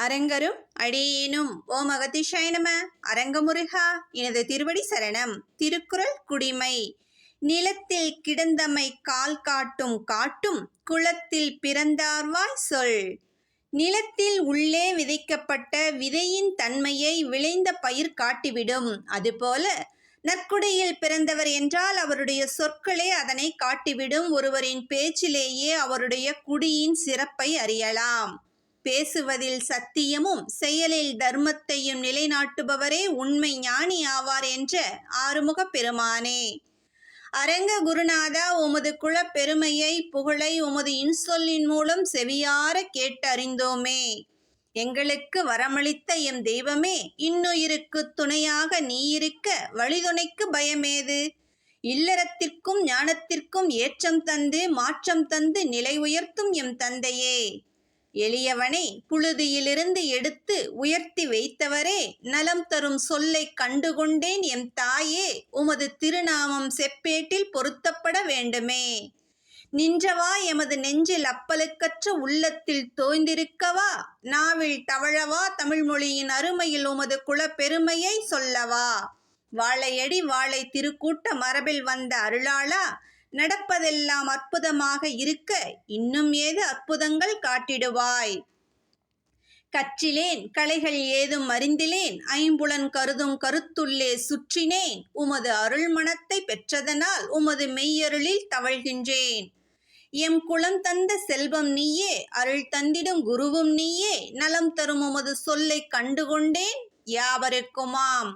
அரங்கரும் அடியேனும். ஓம் அகதிஷாய நம. அரங்கமுருகா எனது திருவடி சரணம். திருக்குறள் குடிமை. நிலத்தில் கிடந்தமை கால் காட்டும் காட்டும் குளத்தில் பிறந்தார்வாய் சொல். நிலத்தில் உள்ளே விதைக்கப்பட்ட விதையின் தன்மையை விளைந்த பயிர் காட்டிவிடும். அதுபோல நற்குடியில் பிறந்தவர் என்றால் அவருடைய சொற்களே அதனை காட்டிவிடும். ஒருவரின் பேச்சிலேயே அவருடைய குடியின் சிறப்பை அறியலாம். பேசுவதில் சத்தியமும் செயலில் தர்மத்தையும் நிலைநாட்டுபவரே உண்மை ஞானி ஆவார் என்ற ஆறுமுக பெருமானே. அரங்க குருநாதா உமது குலப் பெருமையை புகழை உமது இன்சொல்லின் மூலம் செவியார கேட்டறிந்தோமே. எங்களுக்கு வரமளித்த எம் தெய்வமே இன்னுயிருக்கு துணையாக நீ இருக்க வழிதுணைக்கு பயமேது? இல்லறத்திற்கும் ஞானத்திற்கும் ஏற்றம் தந்து மாற்றம் தந்து நிலை உயர்த்தும் எம் தந்தையே. எளியவனை புழுதியிலிருந்து எடுத்து உயர்த்தி வைத்தவரே நலம் தரும் சொல்லை கண்டுகொண்டேன் எம் தாயே உமது திருநாமம் செப்பேட்டில் பொருத்தப்பட வேண்டுமே. நின்றவா எமது நெஞ்சில் அப்பலுக்கற்ற உள்ளத்தில் தோய்ந்திருக்கவா? நாவில் தவழவா? தமிழ்மொழியின் அருமையில் உமது குலப்பெருமையை சொல்லவா? வாழையடி வாழை திருக்கூட்ட மரபில் வந்த அருளாளா? நடப்பதெல்லாம் அற்புதமாக இருக்க இன்னும் ஏது அற்புதங்கள் காட்டிடுவாய்? கற்றிலேன் கலைகள் ஏதும் அறிந்திலேன் ஐம்புலன் கருதும் கருத்துள்ளே சுற்றினேன் உமது அருள் மனத்தை பெற்றதனால் உமது மெய்யருளில் தவழ்கின்றேன். எம் குலம் தந்த செல்வம் நீயே அருள் தந்திடும் குருவும் நீயே நலம் தரும் உமது சொல்லை கண்டுகொண்டேன் யாவருக்குமாம்.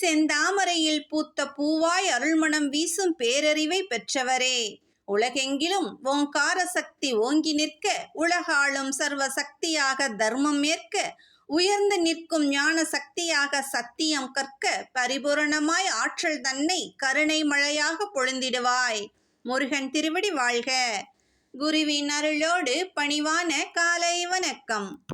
செந்தாமரையில் பூத்த பூவாய் அருள்மணம் வீசும் பேரறிவை பெற்றவரே. உலகெங்கிலும் ஓங்கார சக்தி ஓங்கி நிற்க உலகாளும் சர்வ சக்தியாக தர்மம் ஏற்க உயர்ந்து நிற்கும் ஞான சக்தியாக சத்தியம் கற்க பரிபூரணமாய் ஆற்றல் தன்னை கருணை மழையாக பொழுந்திடுவாய். முருகன் திருவடி வாழ்க. குருவின் அருளோடு பணிவான காலை வணக்கம்.